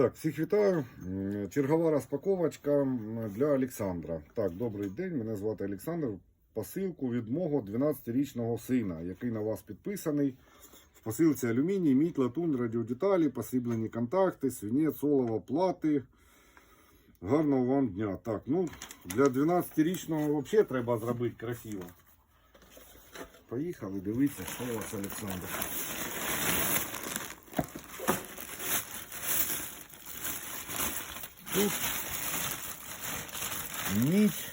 Так, всіх вітаю. Чергова розпаковочка для Олександра. Так, добрий день. Мене звати Олександр. Посилку від мого 12-річного сина, який на вас підписаний. В посилці алюміній, мідь, латунь, радіодеталі, посріблені контакти, свинець, олово, плати. Гарного вам дня. Так, ну, для 12-річного взагалі треба зробити красиво. Поїхали, дивіться, що у вас Олександр. Тут мідь.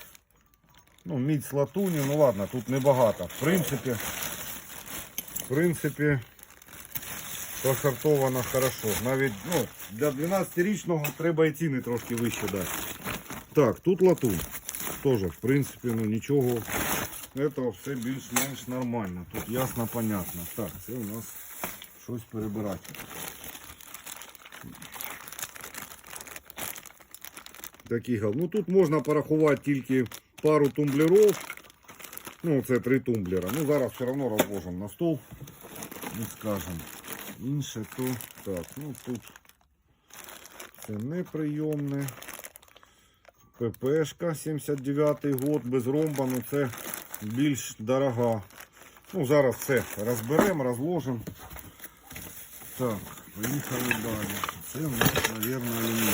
Ну, мідь латуні, ну ладно, тут небагато. В принципі, в принципі, посортовано хорошо. Навіть ну, для 12-річного треба і ціни трошки вище дати. Так, тут латунь. Теж, в принципі, ну нічого. Це все більш-менш нормально. Тут ясно, понятно. Так, це у нас щось перебирати. Такий гал. Ну тут можна порахувати тільки пару тумблерів. Ну, це три тумблера. Ну, зараз все одно розложимо на стол. І скажемо. Інше то. Так, ну тут це неприйомне. ППшка 79 год без ромба, ну це більш дорога. Ну, зараз все розберемо, розложимо. Так, поїхали далі. Це у нас, мабуть, алюміній.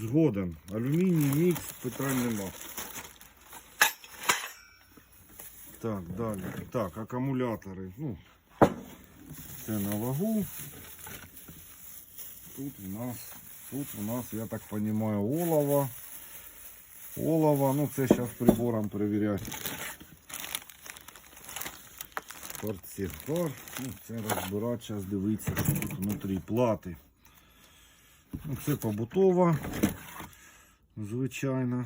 Згоден. Алюміній, мікс, питань нема. Так, далі. Так, акумулятори. Ну, це на вагу. Тут у нас, тут у нас, я так понимаю, олово. Олово, ну це зараз прибором перевіряти. Портсигар. Ну, це розбирати, зараз дивитися, що тут внутрі плати. Ну, це побутова, звичайно.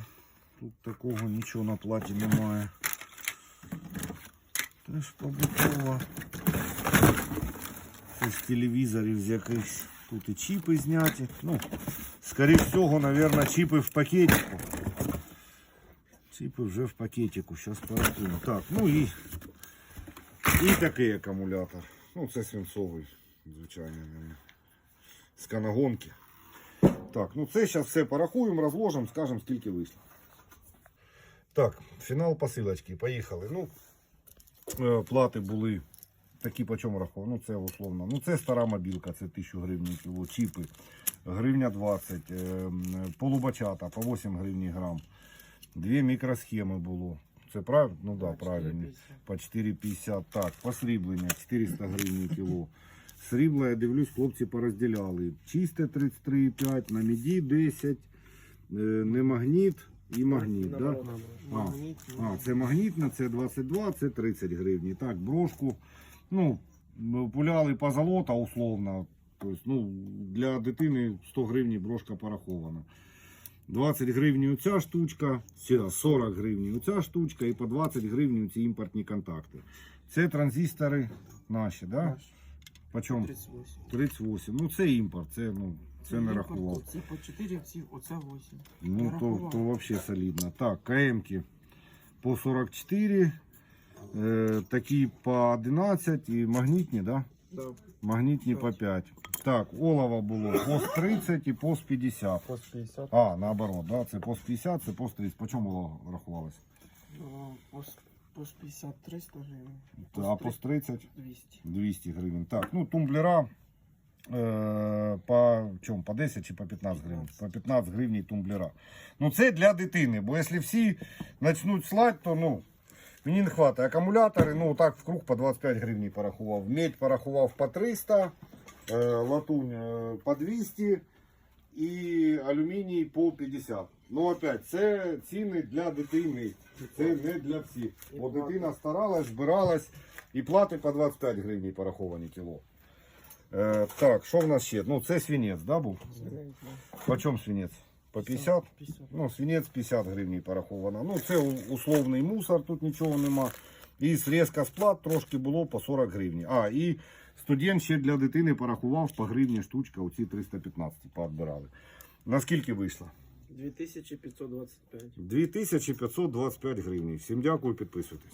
Тут такого нічого на платі немає. Теж побутова. Це з телевізорів з якихось. Тут і чіпи зняті. Ну, скоріше всього, мабуть, чіпи в пакетику. Чіпи вже в пакетику. Зараз порахуємо. Так, ну і, і такий акумулятор. Ну, це свинцовий, звичайно. З канагонки. Так, ну це зараз все порахуємо, розложимо, скажемо, скільки вийшло. Так, фінал посилочки. Поїхали. Ну, е, плати були такі по чому рахував. Ну, це условно. Ну, це стара мобілка, це 1000 гривень кіло. Чіпи. Гривня 20. е, полубачата по 8 гривень грам. Дві мікросхеми було. Це правильно? Ну так, да, правильно. По 4,50. Так, посріблення 400 гривень кіло. Срібло, я дивлюсь, хлопці порозділяли. Чисте 33,5, на міді 10, е, не магніт і магніт. Да? А, а, це магнітне, це 22, це 30 гривень. Так, брошку. Ну, пуляли по золота условно. Тобто, ну, для дитини 100 гривень брошка порахована. 20 гривень оця штучка, 40 гривень оця штучка і по 20 гривень ці імпортні контакти. Це транзистори наші, да? Наш. По чому? 38. 38. Ну це імпорт, це, ну, це не імпорт, рахував. Це по 4, ці, оце 8. Ну то, то взагалі солідно. Так, КМки по 44, е, такі по 11 і магнітні, да? Да. Магнітні по 5. Так, олова було пост 30 і пост 50. Пост 50. А, наоборот, да? це пост 50, це пост 30. По чому олова рахувалося? Пост, пост 50 300 гривень. А пост 30 200. 200 гривень. Так, ну тумблера е, по чому? По 10 чи по 15 гривень? По 15 гривень тумблера. Ну це для дитини, бо якщо всі почнуть слати, то ну. Мені не вистачає акумулятори, ну так в круг по 25 гривень порахував. Медь порахував по 300, е, латунь е, по 200 і алюміній по 50. Ну опять, це ціни для дитини. Це не для всіх. Бо дитина старалась, збиралась і плати по 25 гривень пораховані кіло. Е, так, що в нас ще? Ну це свинець, да, був? По чому свинець? По 50? 50. Ну, свинець 50 гривень пораховано. Ну, це условний мусор, тут нічого нема. І срезка з плат трошки було по 40 гривень. А, і студент ще для дитини порахував по гривні штучка, оці 315 поотбирали. Наскільки вийшло? 2525. 2525 гривень. Всім дякую, підписуйтесь.